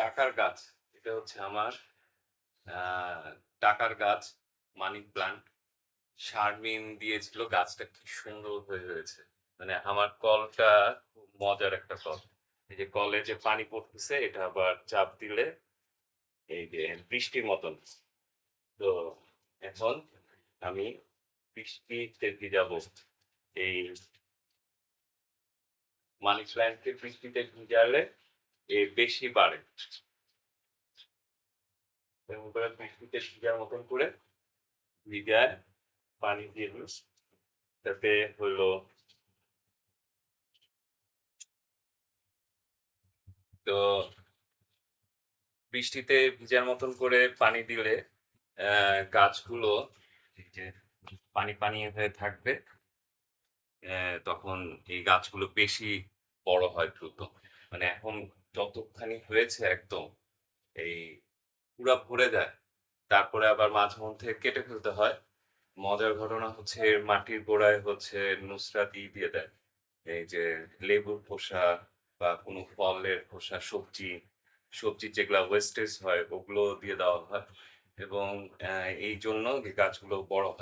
টাকার গাছ, এটা হচ্ছে আমার টাকার গাছ মানি প্লান্ট। শারমিন দিয়েছিল গাছটা, কি সুন্দর হয়ে হয়েছে। মানে আমার কলটা খুব মজার একটা কল। এই যে কলে যে পানি পড়তেছে, এটা আবার চাপ দিলে এই যে বৃষ্টির মতন। তো এখন আমি বৃষ্টি বৃষ্টিতে ভিজাবো এই মানি প্ল্যান্টকে বৃষ্টিতে ভিজালে বেশি বাড়ে। মতন করে ভিজায় পানি দিয়ে তাতে হলো তো বৃষ্টিতে ভিজার মতন করে পানি দিলে গাছগুলো পানি পানি হয়ে থাকবে তখন এই গাছগুলো বেশি বড় হয় দ্রুত। মানে এখন যতখানি হয়েছে একদম, এই পুরা ভরে যায়। তারপরে আবার মাঝে মধ্যে কেটে ফেলতে হয়। মজার ঘটনা হচ্ছে মাটির গোড়ায় হচ্ছে নুসরাত ই দিয়ে দেয়। এই যে লেবুর খোসা বা কোনো ফলের খোসা, সবজি সবজি যেগুলা ওয়েস্টেজ হয় ওগুলো দিয়ে দেওয়া হয় এবং এই জন্য গাছগুলো বড় হয়।